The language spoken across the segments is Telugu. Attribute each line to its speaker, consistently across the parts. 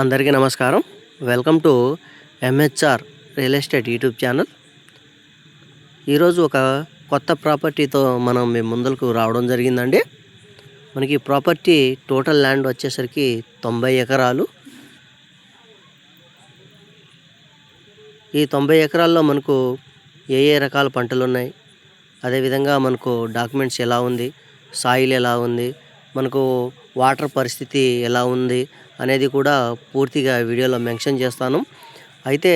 Speaker 1: అందరికీ నమస్కారం. Welcome to MHR real estate YouTube channel. ఈరోజు ఒక కొత్త ప్రాపర్టీతో మనం మీ ముందరకు రావడం జరిగిందండి. మనకి ప్రాపర్టీ టోటల్ ల్యాండ్ వచ్చేసరికి తొంభై ఎకరాలు. ఈ తొంభై ఎకరాల్లో మనకు ఏ ఏ రకాల పంటలు ఉన్నాయి అదేవిధంగా మనకు డాక్యుమెంట్స్ ఎలా ఉంది? సాయిల్ ఎలా ఉంది? మనకు వాటర్ పరిస్థితి ఎలా ఉంది? అనేది కూడా పూర్తిగా వీడియోలో మెన్షన్ చేస్తాను. అయితే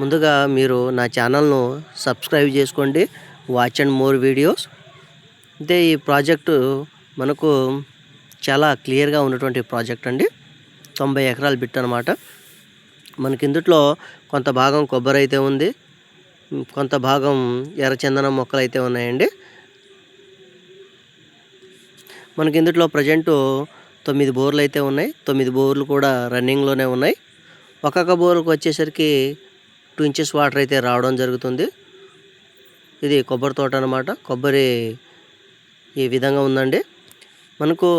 Speaker 1: ముందుగా మీరు నా ఛానల్ను సబ్స్క్రైబ్ చేసుకోండి. Watch and more videos. అయితే ఈ ప్రాజెక్టు మనకు చాలా క్లియర్గా ఉన్నటువంటి ప్రాజెక్ట్ అండి. తొంభై ఎకరాలు బిట్ అనమాట మనకి ఇందుట్లో కొంత భాగం కొబ్బరి అయితే ఉంది. కొంత భాగం ఎర్రచందనం మొక్కలు అయితే ఉన్నాయండి. మనకి ఇందుట్లో ప్రజెంట్ తొమ్మిది బోర్లు అయితే ఉన్నాయి. తొమ్మిది బోర్లు కూడా రన్నింగ్లోనే ఉన్నాయి. ఒక్కొక్క బోర్లకు వచ్చేసరికి టూ ఇంచెస్ వాటర్ అయితే రావడం జరుగుతుంది. ఇది కొబ్బరి తోట అనమాట కొబ్బరి ఈ విధంగా ఉందండి. మనకు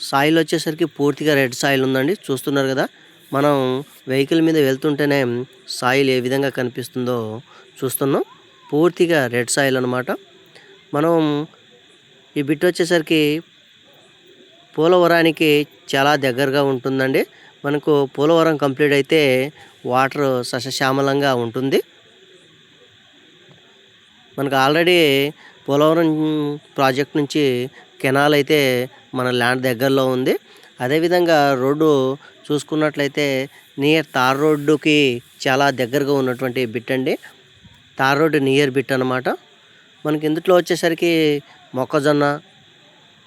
Speaker 1: సాయిల్ వచ్చేసరికి పూర్తిగా రెడ్ సాయిల్ ఉందండి. చూస్తున్నారు కదా మనం వెహికల్ మీద వెళ్తుంటేనే సాయిల్ ఏ విధంగా కనిపిస్తుందో చూస్తున్నాం. పూర్తిగా రెడ్ సాయిల్ అనమాట మనం ఈ బిట్ వచ్చేసరికి పోలవరానికి చాలా దగ్గరగా ఉంటుందండి. మనకు పోలవరం కంప్లీట్ అయితే వాటర్ సస్యశ్యామలంగా ఉంటుంది. మనకు ఆల్రెడీ పోలవరం ప్రాజెక్ట్ నుంచి కెనాల్ అయితే మన ల్యాండ్ దగ్గరలో ఉంది. అదేవిధంగా రోడ్డు చూసుకున్నట్లయితే నియర్ తార్ రోడ్డుకి చాలా దగ్గరగా ఉన్నటువంటి బిట్ అండి. తార్ రోడ్డు నియర్ బిట్ అనమాట మనకి ఇందులో వచ్చేసరికి మొక్కజొన్న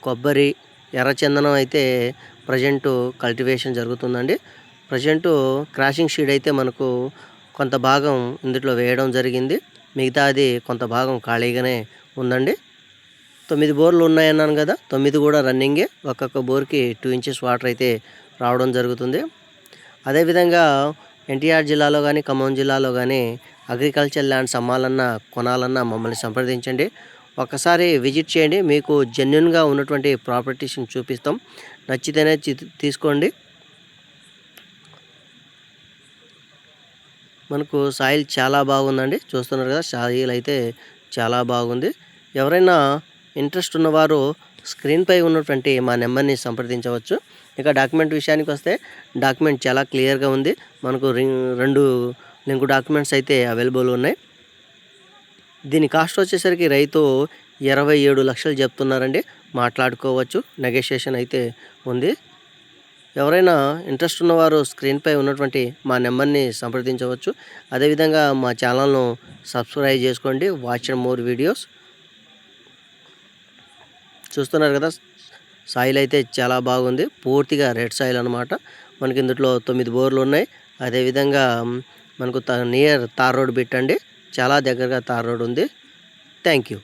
Speaker 1: కొబ్బరి ఎర్రచందనం అయితే ప్రజెంట్ కల్టివేషన్ జరుగుతుందండి. ప్రజెంట్ క్రాషింగ్ షీడ్ అయితే మనకు కొంత భాగం ఇందులో వేయడం జరిగింది. మిగతాది కొంత భాగం ఖాళీగానే ఉందండి. తొమ్మిది బోర్లు ఉన్నాయన్నాను కదా తొమ్మిది కూడా రన్నింగే ఒక్కొక్క బోర్కి టూ ఇంచెస్ వాటర్ అయితే రావడం జరుగుతుంది. అదేవిధంగా ఎన్టీఆర్ జిల్లాలో కానీ ఖమ్మం జిల్లాలో కానీ అగ్రికల్చర్ ల్యాండ్స్ అమ్మాలన్నా కొనాలన్నా మమ్మల్ని సంప్రదించండి. ఒకసారి విజిట్ చేయండి. మీకు జెన్యున్గా ఉన్నటువంటి ప్రాపర్టీస్ని చూపిస్తాం. నచ్చితేనే తీసుకోండి. మనకు సాయిల్ చాలా బాగుందండి. చూస్తున్నారు కదా సాయిల్ అయితే చాలా బాగుంది. ఎవరైనా ఇంట్రెస్ట్ ఉన్నవారు స్క్రీన్పై ఉన్నటువంటి మా నెంబర్ని సంప్రదించవచ్చు. ఇక డాక్యుమెంట్ విషయానికి వస్తే డాక్యుమెంట్ చాలా క్లియర్గా ఉంది. మనకు రెండు లింక్ డాక్యుమెంట్స్ అయితే అవైలబుల్ ఉన్నాయి. దీని కాస్ట్ వచ్చేసరికి రైతు ఇరవై ఏడు లక్షలు చెప్తున్నారండి. మాట్లాడుకోవచ్చు. నెగోషియేషన్ అయితే ఉంది. ఎవరైనా ఇంట్రెస్ట్ ఉన్నవారు స్క్రీన్పై ఉన్నటువంటి మా నెంబర్ని సంప్రదించవచ్చు. అదేవిధంగా మా ఛానల్ను సబ్స్క్రైబ్ చేసుకోండి. వాచ్ అండ్ మోర్ వీడియోస్ చూస్తున్నారు కదా సాయిల్ అయితే చాలా బాగుంది. పూర్తిగా రెడ్ సాయిల్ అనమాట మనకి ఇందులో తొమ్మిది బోర్లు ఉన్నాయి. అదేవిధంగా మనకు త నియర్ తార్ రోడ్ పెట్టండి చాలా దగ్గరగా తార్ రోడ్ ఉంది. Thank you